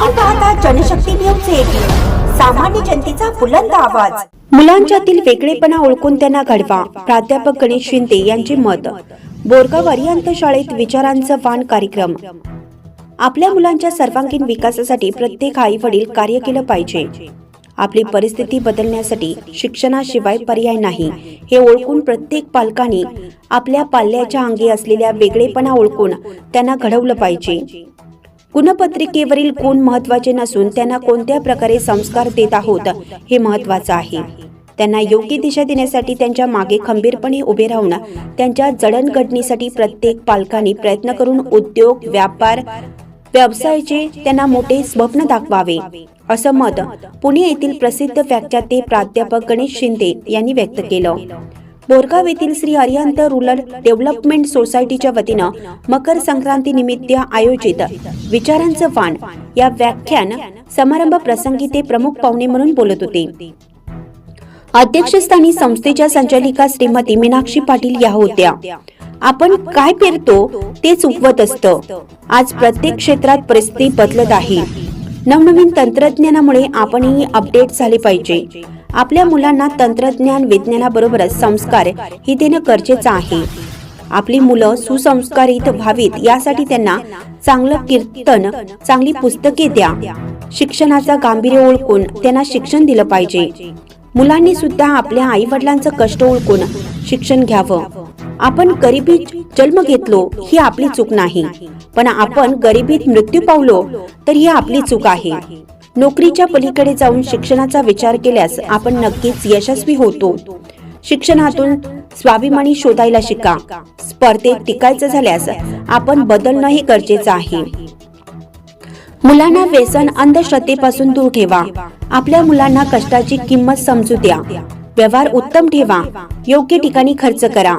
Janshakti news सामान्य जनतेचा बुलंद आवाज. मुलांच्यातील वेगळेपणा ओळखून त्यांना घडवा. प्राध्यापक गणेश शिंदे यांचे मत. बोरगाव अरियांत शाळेत विचारांचं वाण कार्यक्रम. आपल्या मुलांच्या सर्वांगीण विकासासाठी प्रत्येक आई वडील कार्य केलं पाहिजे. आपली परिस्थिती बदलण्यासाठी शिक्षणाशिवाय पर्याय नाही. हे ओळखून प्रत्येक पालकांनी आपल्या पाल्याच्या अंगी असलेल्या वेगळेपणा ओळखून त्यांना घडवलं पाहिजे. गुणपत्रिकेवरील गुण महत्त्वाचे नसून त्यांना कोणत्या प्रकारे संस्कार देत आहोत हे महत्वाचं आहे. त्यांना योग्य दिशा देण्यासाठी त्यांच्या मागे खंबीरपणे उभे राहून त्यांच्या जडणघडणीसाठी प्रत्येक पालकांनी प्रयत्न करून उद्योग व्यापार व्यवसायाचे त्यांना मोठे स्वप्न दाखवावे असं मत पुणे येथील प्रसिद्ध व्याख्याते प्राध्यापक गणेश शिंदे यांनी व्यक्त केलं. बोरगाव येथील श्री हरिहंत रुरल डेव्हलपमेंट सोसायटीच्या वतीनं मकर संक्रांती निमित्त आयोजित विचारांचं वाण या व्याख्यान समारंभ प्रसंगी ते प्रमुख पाहुणे म्हणून बोलत होते. अध्यक्षस्थानी संस्थेच्या संचालिका श्रीमती मीनाक्षी पाटील या होत्या. आपण काय पेरतो तेच उगवत असतं. आज प्रत्येक क्षेत्रात परिस्थिती बदलत आहे. नवनवीन तंत्रज्ञानामुळे आपणही अपडेट झाले पाहिजे. आपल्या मुलांना तंत्रज्ञान विज्ञानाबरोबरच संस्कार ही देणं गरजेचं आहे. आपली मुलं सुसंस्कारित व्हावीत यासाठी त्यांना चांगलं कीर्तन चांगली पुस्तके द्या. शिक्षणाचा गांभीर्य ओळखून त्यांना शिक्षण दिलं पाहिजे. मुलांनी सुद्धा आपल्या आई वडिलांचं कष्ट ओळखून शिक्षण घ्यावं. आपण गरिबीत जन्म घेतलो ही आपली चूक नाही. पण आपण गरिबीत मृत्यू पावलो तर ही आपली चूक आहे. नोकरीच्या पलीकडे जाऊन शिक्षणाचा विचार केल्यास आपण नक्कीच यशस्वी होतो. शिक्षणातून स्वाभिमानी शोधायला शिका. स्पर्धेत टिकायचं झाल्यास आपण बदलणंही गरजेचं आहे. मुलांना व्यसन अंधश्रद्धेपासून दूर ठेवा. आपल्या मुलांना कष्टाची किंमत समजू द्या. व्यवहार उत्तम ठेवा. योग्य ठिकाणी खर्च करा.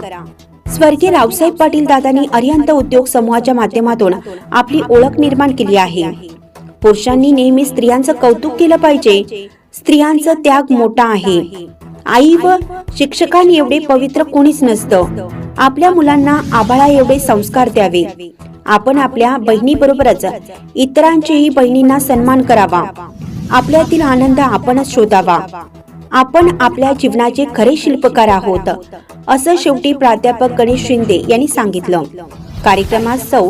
स्वर्गीय रावसाहेब पाटील दादांनी अरिहंत उद्योग समूहाच्या माध्यमातून आपली ओळख निर्माण केली आहे. पुरुषांनी नेहमी स्त्रियांचं कौतुक केलं पाहिजे. स्त्रियांचा त्याग मोठा आहे. आई व शिक्षकांनी एवढे पवित्र कोणीच नसतं. आपल्या मुलांना आबाळा एवढे संस्कार द्यावे. आपण आपल्या बहिणीबरोबरच इतरांचेही बहिणींना सन्मान करावा. आपल्यातील आनंद आपणच शोधावा. आपण आपल्या जीवनाचे खरे शिल्पकार आहोत असं शेवटी प्राध्यापक गणेश शिंदे यांनी सांगितलं. कार्यक्रमात सौ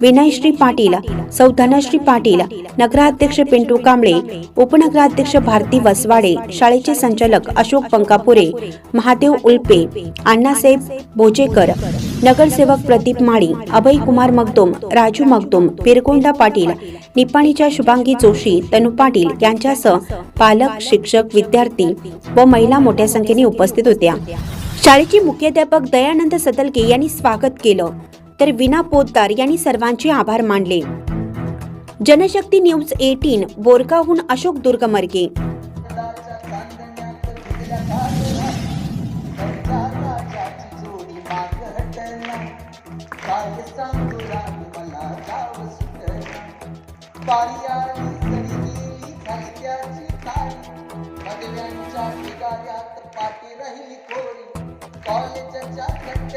विनयश्री पाटील सौ धनश्री पाटील नगराध्यक्ष पिंटू कांबळे उपनगराध्यक्ष भारती वसवाडे शाळेचे संचालक अशोक पंकापुरे महादेव उल्पे अण्णासाहेब भोजेकर नगरसेवक प्रदीप माळी अभय कुमार मगदुम राजू मगदुम पिरगोंडा पाटील निपाणीच्या शुभांगी जोशी तनु पाटील यांच्यासह पालक शिक्षक विद्यार्थी व महिला मोठ्या संख्येने उपस्थित होत्या. शाळेचे मुख्याध्यापक दयानंद सदलके यांनी स्वागत केलं. तर विना पोतदार यांनी सर्वांचे आभार मानले. जनशक्ती न्यूज एटीन बोरकाहून अशोक दुर्गमर्गे. बारी